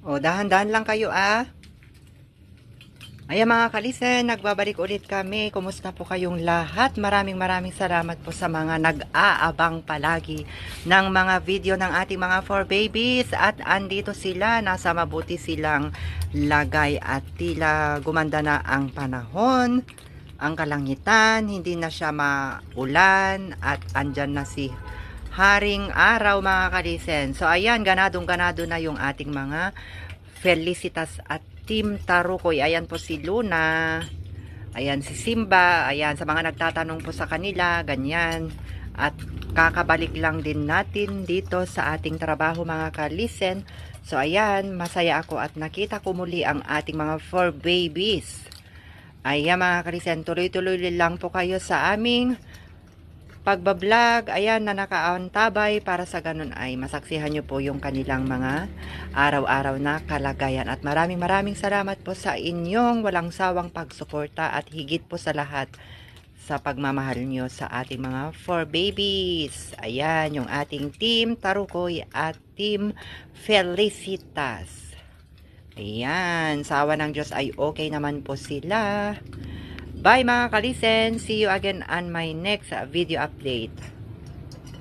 O, dahan-dahan lang kayo ah. Ayan mga kalisen, nagbabalik ulit kami. Kumusta po kayong lahat? Maraming maraming salamat po sa mga nag-aabang palagi ng mga video ng ating mga four babies. At andito sila, nasa mabuti silang lagay at tila gumanda na ang panahon. Ang kalangitan, hindi na siya maulan at andyan na si Haring Araw mga kalisen. So ayan, ganadong ganado na yung ating mga Felicitas at Team Tarukoy. Ayan po si Luna. Ayan si Simba. Ayan sa mga nagtatanong po sa kanila. Ganyan. At kakabalik lang din natin dito sa ating trabaho mga kalisen. So ayan, masaya ako at nakita ko muli ang ating mga four babies. Ayan mga kalisen, tuloy-tuloy lang po kayo sa aming pagbablog, ayan na nakaantabay para sa ganun ay masaksihan nyo po yung kanilang mga araw-araw na kalagayan. At maraming maraming salamat po sa inyong walang sawang pagsuporta at higit po sa lahat sa pagmamahal nyo sa ating mga four babies. Ayan, yung ating team Tarukoy at team Felicitas. Ayan, sa awa ng Diyos ay okay naman po sila. Bye mga kalisen. See you again on my next video update.